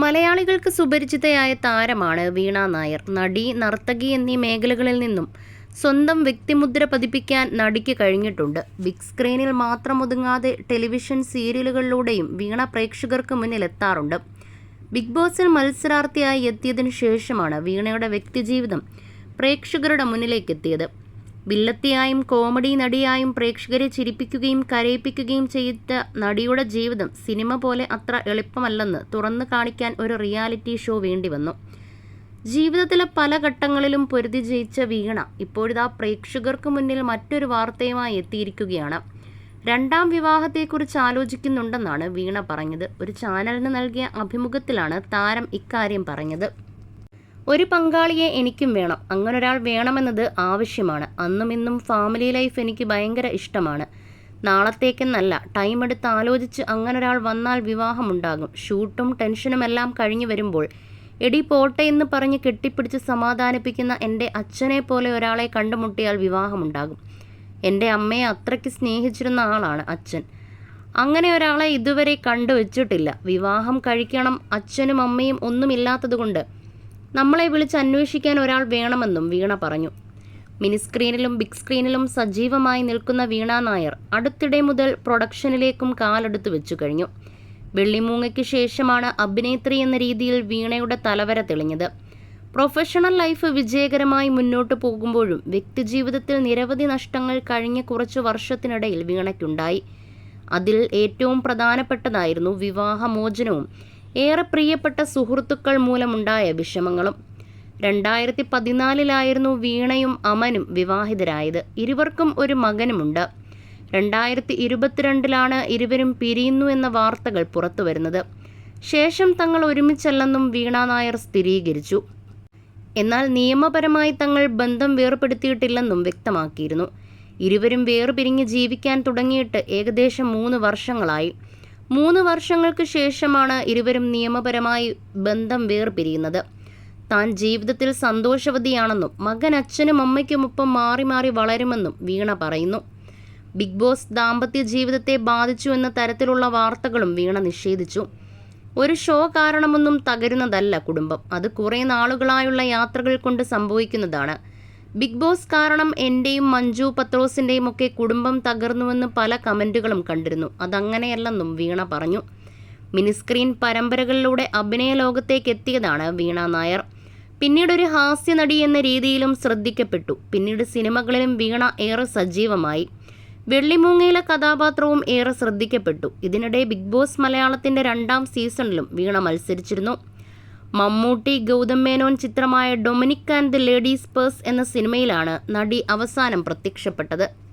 മലയാളികൾക്ക് സുപരിചിതയായ താരമാണ് വീണ നായർ. നടി നർത്തകി എന്നീ മേഖലകളിൽ നിന്നും സ്വന്തം വ്യക്തിമുദ്ര പതിപ്പിക്കാൻ നടിക്ക് കഴിഞ്ഞിട്ടുണ്ട്. ബിഗ് സ്ക്രീനിൽ മാത്രം ഒതുങ്ങാതെ ടെലിവിഷൻ സീരിയലുകളിലൂടെയും വീണ പ്രേക്ഷകർക്ക് മുന്നിൽ എത്താറുണ്ട് ബിഗ് ബോസിൽ മത്സരാർത്ഥിയായി എത്തിയതിനു ശേഷമാണ് വീണയുടെ വ്യക്തിജീവിതം പ്രേക്ഷകരുടെ മുന്നിലേക്ക് എത്തിയത് വില്ലത്തിയായും കോമഡി നടിയായും പ്രേക്ഷകരെ ചിരിപ്പിക്കുകയും കരയിപ്പിക്കുകയും ചെയ്ത നടിയുടെ ജീവിതം സിനിമ പോലെ അത്ര എളുപ്പമല്ലെന്ന് തുറന്നു കാണിക്കാൻ ഒരു റിയാലിറ്റി ഷോ വേണ്ടി വന്നു. ജീവിതത്തിലെ പല ഘട്ടങ്ങളിലും പൊരുതി ജയിച്ച വീണ ഇപ്പോഴിതാ പ്രേക്ഷകർക്ക് മുന്നിൽ മറ്റൊരു വാർത്തയുമായി എത്തിയിരിക്കുകയാണ്. രണ്ടാം വിവാഹത്തെക്കുറിച്ച് ആലോചിക്കുന്നുണ്ടെന്നാണ് വീണ പറഞ്ഞത്. ഒരു ചാനലിന് നൽകിയ അഭിമുഖത്തിലാണ് താരം ഇക്കാര്യം പറഞ്ഞത്. ഒരു പങ്കാളിയെ എനിക്കും വേണം. അങ്ങനൊരാൾ വേണമെന്നത് ആവശ്യമാണ്. അന്നും ഇന്നും ഫാമിലി ലൈഫ് എനിക്ക് ഭയങ്കര ഇഷ്ടമാണ്. നാളത്തേക്കെന്നല്ല ടൈം എടുത്ത് ആലോചിച്ച് അങ്ങനൊരാൾ വന്നാൽ വിവാഹമുണ്ടാകും. ഷൂട്ടും ടെൻഷനുമെല്ലാം കഴിഞ്ഞു വരുമ്പോൾ എടി പോട്ടെ എന്ന് പറഞ്ഞ് കെട്ടിപ്പിടിച്ച് സമാധാനിപ്പിക്കുന്ന എന്റെ അച്ഛനെ പോലെ ഒരാളെ കണ്ടുമുട്ടിയാൽ വിവാഹമുണ്ടാകും. എന്റെ അമ്മയെ അത്രയ്ക്ക് സ്നേഹിച്ചിരുന്ന ആളാണ് അച്ഛൻ. അങ്ങനെ ഒരാളെ ഇതുവരെ കണ്ടുവച്ചിട്ടില്ല. വിവാഹം കഴിക്കണം അച്ഛനും അമ്മയും ഒന്നുമില്ലാത്തതുകൊണ്ട് നമ്മളെ വിളിച്ച് അന്വേഷിക്കാൻ ഒരാൾ വേണമെന്നും വീണ പറഞ്ഞു. മിനിസ്ക്രീനിലും ബിഗ് സ്ക്രീനിലും സജീവമായി നിൽക്കുന്ന വീണ നായർ അടുത്തിടെ മുതൽ പ്രൊഡക്ഷനിലേക്കും കാലെടുത്ത് വെച്ചു കഴിഞ്ഞു. വെള്ളിമൂങ്ങയ്ക്ക് ശേഷമാണ് അഭിനേത്രി എന്ന രീതിയിൽ വീണയുടെ തലവര തെളിഞ്ഞത്. പ്രൊഫഷണൽ ലൈഫ് വിജയകരമായി മുന്നോട്ട് പോകുമ്പോഴും വ്യക്തിജീവിതത്തിൽ നിരവധി നഷ്ടങ്ങൾ കഴിഞ്ഞ കുറച്ചു വർഷത്തിനിടയിൽ വീണയ്ക്കുണ്ടായി. അതിൽ ഏറ്റവും പ്രധാനപ്പെട്ടതായിരുന്നു വിവാഹമോചനവും. ഏറെ പ്രിയപ്പെട്ട സുഹൃത്തുക്കൾ മൂലമുണ്ടായ വിഷമങ്ങളും. രണ്ടായിരത്തി പതിനാലിലായിരുന്നു വീണയും അമനും വിവാഹിതരായത്. ഇരുവർക്കും ഒരു മകനുമുണ്ട്. രണ്ടായിരത്തി ഇരുപത്തിരണ്ടിലാണ് ഇരുവരും പിരിയുന്നു എന്ന വാർത്തകൾ പുറത്തു വരുന്നത് ശേഷം തങ്ങൾ ഒരുമിച്ചല്ലെന്നും വീണ നായർ സ്ഥിരീകരിച്ചു. എന്നാൽ നിയമപരമായി തങ്ങൾ ബന്ധം വേർപെടുത്തിയിട്ടില്ലെന്നും വ്യക്തമാക്കിയിരുന്നു. ഇരുവരും വേർപിരിഞ്ഞ് ജീവിക്കാൻ തുടങ്ങിയിട്ട് ഏകദേശം മൂന്ന് വർഷങ്ങളായി. മൂന്ന് വർഷങ്ങൾക്ക് ശേഷമാണ് ഇരുവരും നിയമപരമായി ബന്ധം വേർപിരിയുന്നത്. താൻ ജീവിതത്തിൽ സന്തോഷവതിയാണെന്നും മകൻ അച്ഛനും അമ്മയ്ക്കുമൊപ്പം മാറി മാറി വളരുമെന്നും വീണ പറയുന്നു. ബിഗ് ബോസ് ദാമ്പത്യ ജീവിതത്തെ ബാധിച്ചു എന്ന തരത്തിലുള്ള വാർത്തകളും വീണ നിഷേധിച്ചു. ഒരു ഷോ കാരണമൊന്നും തകരുന്നതല്ല കുടുംബം. അത് കുറേ നാളുകളായുള്ള യാത്രകൾ കൊണ്ട് സംഭവിക്കുന്നതാണ്. ബിഗ് ബോസ് കാരണം എന്റെയും മഞ്ജു പത്രോസിന്റെയും ഒക്കെ കുടുംബം തകർന്നുവെന്ന് പല കമന്റുകളും കണ്ടിരുന്നു. അതങ്ങനെയല്ലെന്നും വീണ പറഞ്ഞു. മിനിസ്ക്രീൻ പരമ്പരകളിലൂടെ അഭിനയ ലോകത്തേക്ക് എത്തിയതാണ് വീണ നായർ. പിന്നീട് ഒരു ഹാസ്യ നടി എന്ന രീതിയിലും ശ്രദ്ധിക്കപ്പെട്ടു. പിന്നീട് സിനിമകളിലും വീണ ഏറെ സജീവമായി. വെള്ളിമൂങ്ങയിലെ കഥാപാത്രവും ഏറെ ശ്രദ്ധിക്കപ്പെട്ടു. ഇതിനിടെ ബിഗ് ബോസ് മലയാളത്തിന്റെ രണ്ടാം സീസണിലും വീണ മത്സരിച്ചിരുന്നു. മമ്മൂട്ടി ഗൗതം മേനോൻ ചിത്രമായ Dominic and the ladies purse എന്ന സിനിമയിലാണ് നടി അവസാനം പ്രത്യക്ഷപ്പെട്ടത്.